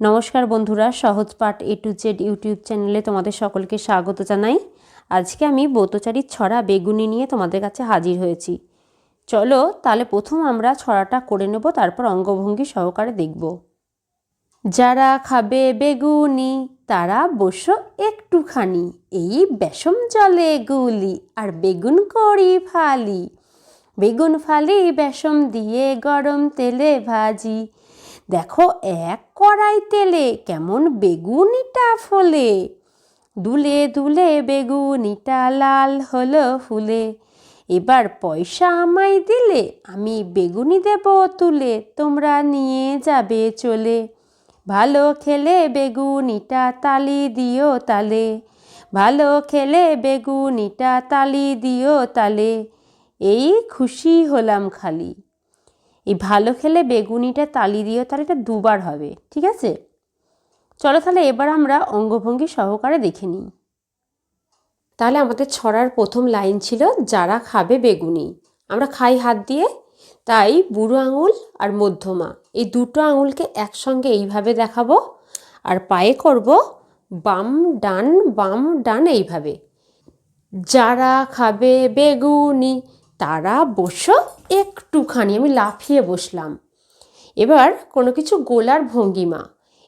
নমস্কার বন্ধুরা, সহজ পাঠ এ টু জেড ইউটিউব চ্যানেলে তোমাদের সকলকে স্বাগত জানাই। আজকে আমি বৌতচারির ছড়া বেগুনি নিয়ে তোমাদের কাছে হাজির হয়েছি। চলো তাহলে প্রথম আমরা ছড়াটা করে নেব, তারপর অঙ্গভঙ্গি সহকারে দেখব। যারা খাবে বেগুনি, তারা বসো একটুখানি। এই বেসম জলে গুলি আর বেগুন করি ফালি। বেগুন ফালি বেসম দিয়ে গরম তেলে ভাজি। দেখো এক কড়াই তেলে কেমন বেগুনিটা ফলে। দুলে দুলে বেগুনিটা লাল হলো ফুলে। এবার পয়সা আমায় দিলে আমি বেগুনি দেব তুলে, তোমরা নিয়ে যাবে চলে। ভালো খেলে বেগুনিটা তালি দিও তালে। ভালো খেলে বেগুনিটা তালি দিও তালে। এই খুশি হলাম খালি। এই ভালো খেলে বেগুনিটা তালি দিও তাহলে এটা দুবার হবে, ঠিক আছে? চলো তাহলে এবার আমরা অঙ্গভঙ্গি সহকারে দেখে নিই। তাহলে আমাদের ছড়ার প্রথম লাইন ছিল, যারা খাবে বেগুনি। আমরা খাই হাত দিয়ে, তাই বুড়ো আঙুল আর মধ্যমা। এই দুটো আঙুলকে একসঙ্গে এইভাবে দেখাবো আর পায়ে করব বাম, ডান বাম, ডান এইভাবে। যারা খাবে বেগুনি তারা বসো একটুখানি, আমি লাফিয়ে বসলাম। এবার কোনো কিছু গোলার ভঙ্গিমা।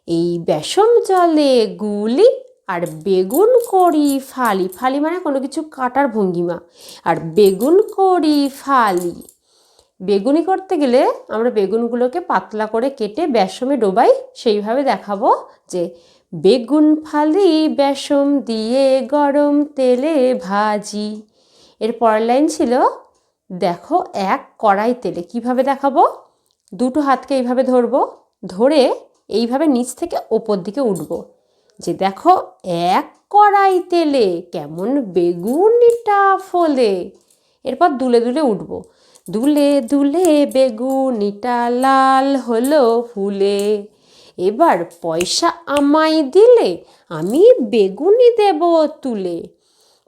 এই বেসম জলে গুলি আর বেগুন করি ফালি ফালি মানে কোনো কিছু কাটার ভঙ্গিমা। আর বেগুন করি ফালি। বেগুনি করতে গেলে আমরা বেগুনগুলোকে পাতলা করে কেটে বেসমে ডোবাই, সেইভাবে দেখাবো যে বেগুন ফালি বেসম দিয়ে গরম তেলে ভাজি। এর পরের লাইন ছিল দেখো এক কড়াই তেলে কীভাবে দেখাবো? দুটো হাতকে এইভাবে ধরবো, ধরে এইভাবে নিচ থেকে ওপর দিকে উঠবো। যে দেখো এক কড়াই তেলে কেমন বেগুনিটা ফলে। এরপর দুলে দুলে উঠবো। দুলে দুলে বেগুনিটা লাল হলো ফুলে। এবার পয়সা আমায় দিলে আমি বেগুনি দেব তুলে।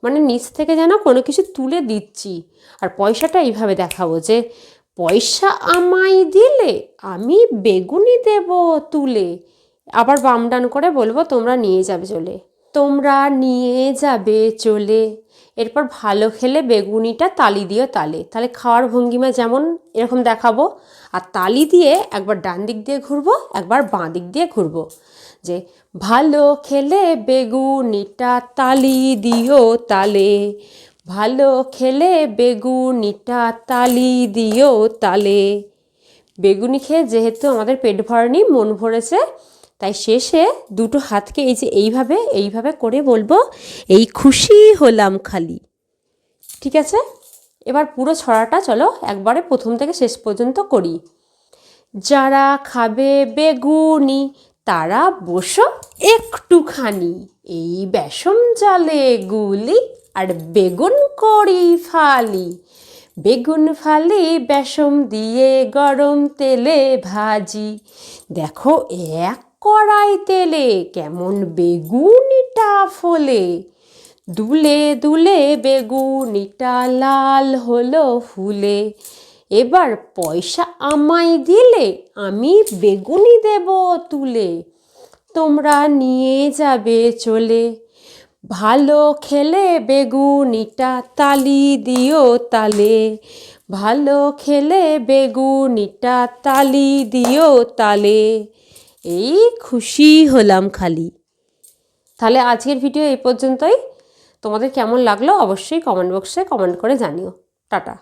মানে নিচ থেকে যেন কোনো কিছু তুলে দিচ্ছি। আর পয়সাটা এইভাবে দেখাবো যে, পয়সা আমায় দিলে আমি বেগুনি দেব তুলে। আবার বাম ডান করে বলব, তোমরা নিয়ে যাবে চলে। তোমরা নিয়ে যাবে চলে। এরপর ভালো খেলে বেগুনিটা তালি দিও তালে। তাহলে খাওয়ার ভঙ্গিমা যেমন এরকম দেখাবো। আর তালি দিয়ে একবার ডান দিক দিয়ে ঘুরবো, একবার বাঁ দিক দিয়ে ঘুরবো। যে ভালো খেলে বেগুনিটা তালি দিও তালে, ভালো খেলে বেগুনিটা তালি দিও তালে। বেগুনি খেয়ে যেহেতু আমাদের পেট ভরেনি, মন ভরেছে তাই শেষে দুটো হাতকে এই যে এইভাবে এইভাবে করে বলব, এই খুশি হলাম খালি। ঠিক আছে? এবার পুরো ছড়াটা চলো একবারে প্রথম থেকে শেষ পর্যন্ত করি। যারা খাবে বেগুনি, তারা বসো একটুখানি। এই বেসম জালে গুলি আর বেগুন করি ফালি। বেগুন ফালি বেসম দিয়ে গরম তেলে ভাজি। দেখো এক কড়াই তেলে কেমন বেগুনিটা ফলে? দুলে দুলে বেগুনিটা লাল হলো ফুলে। এবার পয়সা আমায় দিলে আমি বেগুনি দেব তুলে। তোমরা নিয়ে যাবে চলে। ভালো খেলে বেগুনিটা তালি দিও তালে। ভালো খেলে বেগুনিটা তালি দিও তালে। এই খুশি হলাম খালি। তাহলে আজকের ভিডিও এই পর্যন্তই। তোমাদের কেমন লাগল অবশ্যই কমেন্ট বক্সে কমেন্ট করে জানিও। টাটা।